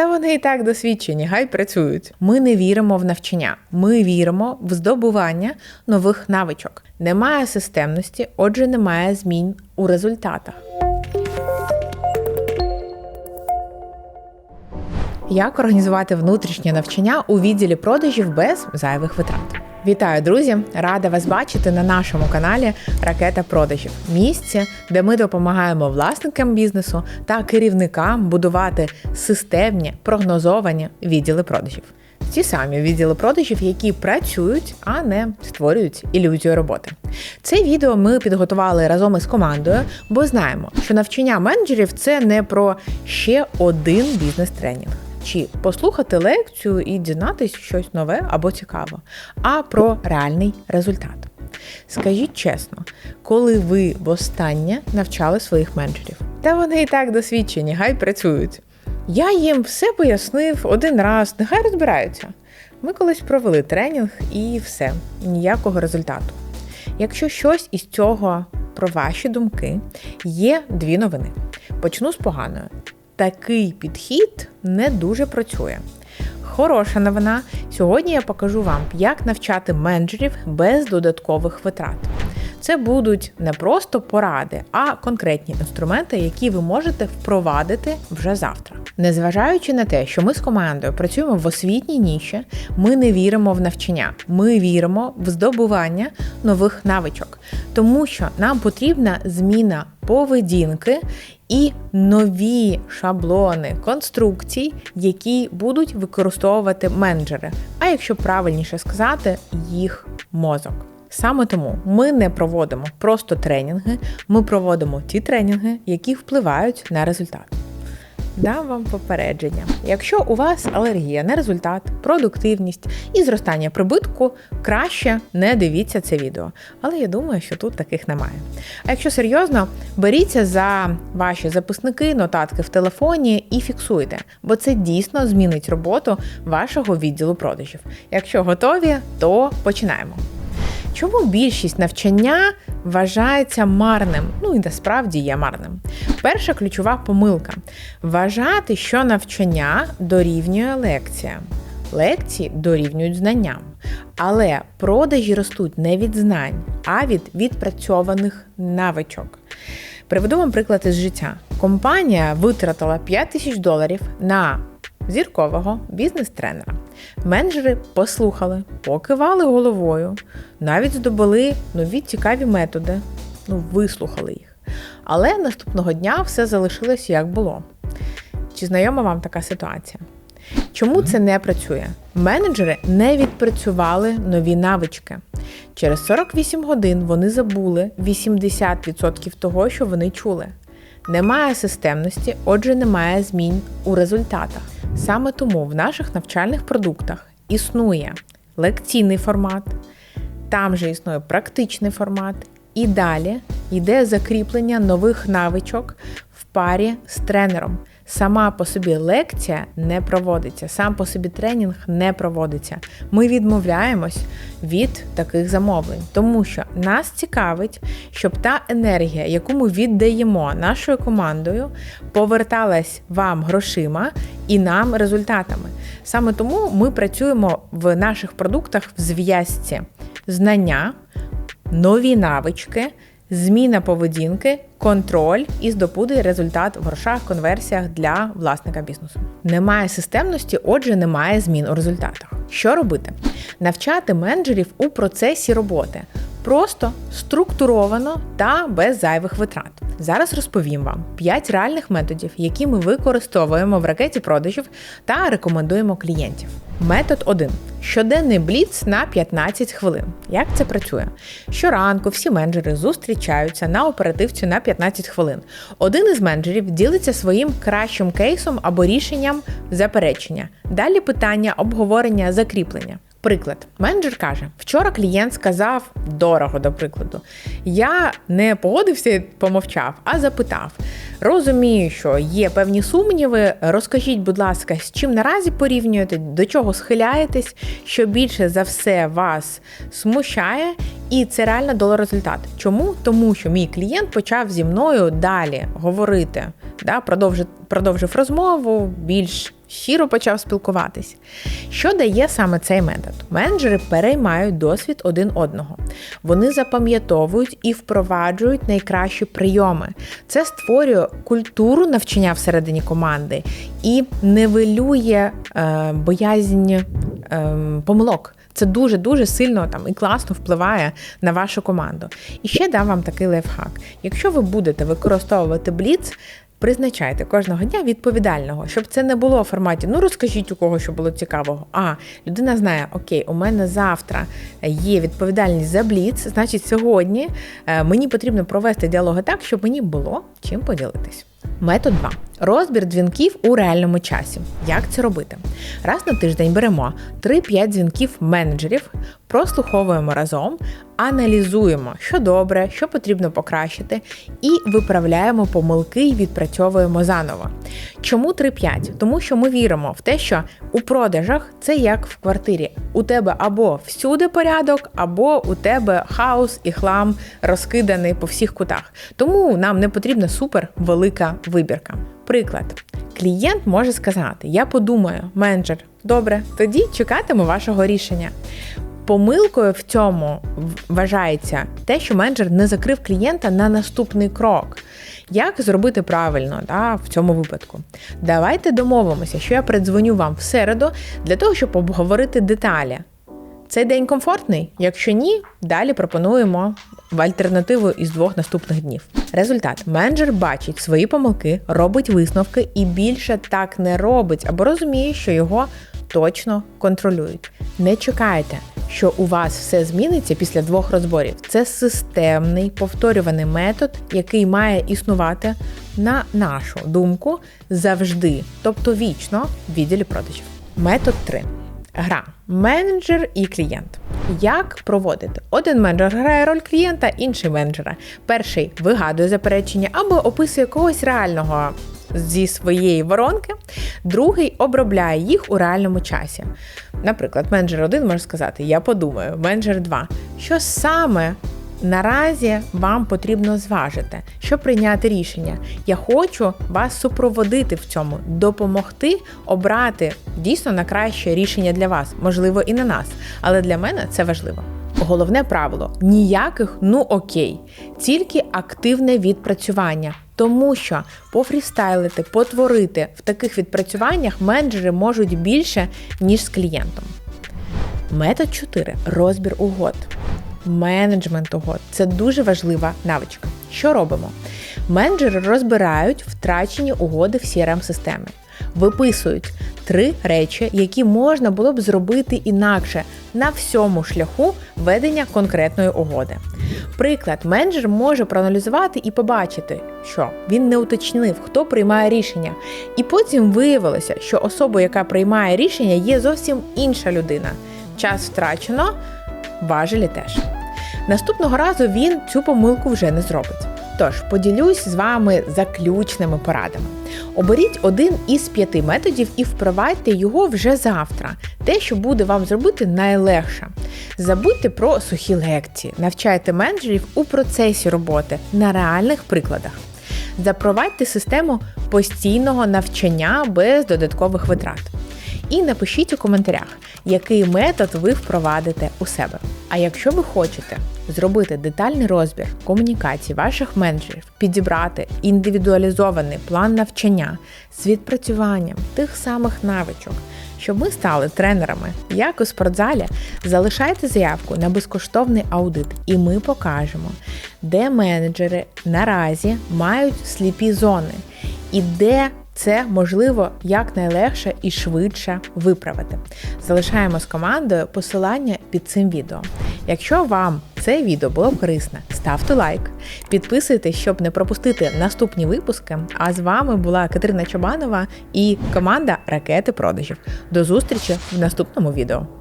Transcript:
Та вони і так досвідчені, гай працюють. Ми не віримо в навчання, ми віримо в здобування нових навичок. Немає системності, отже, немає змін у результатах. Як організувати внутрішнє навчання у відділі продажів без зайвих витрат? Вітаю, друзі! Рада вас бачити на нашому каналі Ракета продажів місце, де ми допомагаємо власникам бізнесу та керівникам будувати системні прогнозовані відділи продажів. Ті самі відділи продажів, які працюють, а не створюють ілюзію роботи. Це відео ми підготували разом із командою, бо знаємо, що навчання менеджерів це не про ще один бізнес-тренінг чи послухати лекцію і дізнатись щось нове або цікаве, а про реальний результат. Скажіть чесно, коли ви востаннє навчали своїх менеджерів? Та вони і так досвідчені, хай працюють. Я їм все пояснив один раз, нехай розбираються. Ми колись провели тренінг і все, ніякого результату. Якщо щось із цього про ваші думки, є дві новини. Почну з поганої такий підхід не дуже працює. Хороша новина. Сьогодні я покажу вам, як навчати менеджерів без додаткових витрат. Це будуть не просто поради, а конкретні інструменти, які ви можете впровадити вже завтра. Незважаючи на те, що ми з командою працюємо в освітній ніші, ми не віримо в навчання, ми віримо в здобування нових навичок, тому що нам потрібна зміна поведінки і нові шаблони конструкцій, які будуть використовувати менеджери. А якщо правильніше сказати, їх мозок. Саме тому ми не проводимо просто тренінги, ми проводимо ті тренінги, які впливають на результат. Дам вам попередження. Якщо у вас алергія на результат, продуктивність і зростання прибутку, краще не дивіться це відео. Але я думаю, що тут таких немає. А якщо серйозно, беріться за ваші записники, нотатки в телефоні і фіксуйте, бо це дійсно змінить роботу вашого відділу продажів. Якщо готові, то починаємо. Чому більшість навчання вважається марним? Ну і насправді є марним. Перша ключова помилка вважати, що навчання дорівнює лекціям. Лекції дорівнюють знанням. Але продажі ростуть не від знань, а від відпрацьованих навичок. Приведу вам приклад із життя. Компанія витратила 5 тисяч доларів на зіркового бізнес-тренера. Менеджери послухали, покивали головою, навіть здобули нові цікаві методи, ну, вислухали їх. Але наступного дня все залишилося як було. Чи знайома вам така ситуація? Чому це не працює? Менеджери не відпрацювали нові навички. Через 48 годин вони забули 80% того, що вони чули. Немає системності, отже, немає змін у результатах. Саме тому в наших навчальних продуктах існує лекційний формат, там же існує практичний формат, і далі йде закріплення нових навичок в парі з тренером. Сама по собі лекція не проводиться, сам по собі тренінг не проводиться. Ми відмовляємось від таких замовлень, тому що нас цікавить, щоб та енергія, яку ми віддаємо нашою командою, поверталась вам грошима і нам результатами. Саме тому ми працюємо в наших продуктах в зв'язці знання, нові навички зміна поведінки, контроль і здобути результат в грошах, конверсіях для власника бізнесу. Немає системності, отже, немає змін у результатах. Що робити? Навчати менеджерів у процесі роботи. Просто структуровано та без зайвих витрат. Зараз розповім вам 5 реальних методів, які ми використовуємо в ракеті продажів та рекомендуємо клієнтів. Метод 1. Щоденний бліц на 15 хвилин. Як це працює? Щоранку всі менеджери зустрічаються на оперативцю на 15 хвилин. Один із менеджерів ділиться своїм кращим кейсом або рішенням заперечення. Далі питання, обговорення, закріплення. Приклад, менеджер каже: вчора клієнт сказав дорого, до прикладу. Я не погодився і помовчав, а запитав. Розумію, що є певні сумніви. Розкажіть, будь ласка, з чим наразі порівнюєте, до чого схиляєтесь, що більше за все вас смущає, і це реально дало результат. Чому? Тому що мій клієнт почав зі мною далі говорити да, продовжив, продовжив розмову, більш щиро почав спілкуватись. Що дає саме цей метод? Менеджери переймають досвід один одного. Вони запам'ятовують і впроваджують найкращі прийоми. Це створює культуру навчання всередині команди і нивелює е, боязнь е, помилок. Це дуже дуже сильно там і класно впливає на вашу команду. І ще дам вам такий лайфхак. Якщо ви будете використовувати бліц, Призначайте кожного дня відповідального, щоб це не було в форматі Ну розкажіть у кого, що було цікавого. А людина знає, окей, у мене завтра є відповідальність за бліц, значить, сьогодні е, мені потрібно провести діалоги так, щоб мені було чим поділитись. Метод 2. Розбір дзвінків у реальному часі. Як це робити? Раз на тиждень беремо 3-5 дзвінків менеджерів, прослуховуємо разом, аналізуємо, що добре, що потрібно покращити, і виправляємо помилки і відпрацьовуємо заново. Чому 3-5? Тому що ми віримо в те, що у продажах це як в квартирі. У тебе або всюди порядок, або у тебе хаос і хлам розкиданий по всіх кутах. Тому нам не потрібна супер велика вибірка. Приклад, клієнт може сказати: Я подумаю, менеджер, добре, тоді чекатиму вашого рішення. Помилкою в цьому вважається те, що менеджер не закрив клієнта на наступний крок. Як зробити правильно да, в цьому випадку? Давайте домовимося, що я передзвоню вам в середу для того, щоб обговорити деталі. Цей день комфортний? Якщо ні, далі пропонуємо в альтернативу із двох наступних днів. Результат: менеджер бачить свої помилки, робить висновки і більше так не робить або розуміє, що його точно контролюють. Не чекайте, що у вас все зміниться після двох розборів. Це системний повторюваний метод, який має існувати на нашу думку завжди, тобто вічно в відділі продажів. Метод 3. Гра менеджер і клієнт. Як проводити? Один менеджер грає роль клієнта, інший менеджера. Перший вигадує заперечення або описує когось реального зі своєї воронки, другий обробляє їх у реальному часі. Наприклад, менеджер 1 може сказати: Я подумаю, менеджер 2. Що саме Наразі вам потрібно зважити, щоб прийняти рішення. Я хочу вас супроводити в цьому, допомогти обрати дійсно на краще рішення для вас, можливо, і на нас. Але для мене це важливо. Головне правило ніяких ну окей, тільки активне відпрацювання. Тому що пофрістайлити, потворити в таких відпрацюваннях менеджери можуть більше, ніж з клієнтом. Метод 4. Розбір угод менеджмент угод. Це дуже важлива навичка. Що робимо? Менеджери розбирають втрачені угоди в crm системи виписують три речі, які можна було б зробити інакше на всьому шляху ведення конкретної угоди. Приклад, менеджер може проаналізувати і побачити, що він не уточнив, хто приймає рішення, і потім виявилося, що особа, яка приймає рішення, є зовсім інша людина. Час втрачено, важелі теж. Наступного разу він цю помилку вже не зробить. Тож поділюсь з вами заключними порадами. Оберіть один із п'яти методів і впровадьте його вже завтра, те, що буде вам зробити найлегше. Забудьте про сухі лекції, навчайте менеджерів у процесі роботи на реальних прикладах. Запровадьте систему постійного навчання без додаткових витрат. І напишіть у коментарях, який метод ви впровадите у себе. А якщо ви хочете зробити детальний розбір комунікації ваших менеджерів, підібрати індивідуалізований план навчання з відпрацюванням тих самих навичок, щоб ми стали тренерами, як у спортзалі, залишайте заявку на безкоштовний аудит, і ми покажемо, де менеджери наразі мають сліпі зони і де це можливо якнайлегше і швидше виправити. Залишаємо з командою посилання під цим відео. Якщо вам це відео було корисне, ставте лайк, підписуйтесь, щоб не пропустити наступні випуски. А з вами була Катерина Чобанова і команда Ракети продажів. До зустрічі в наступному відео.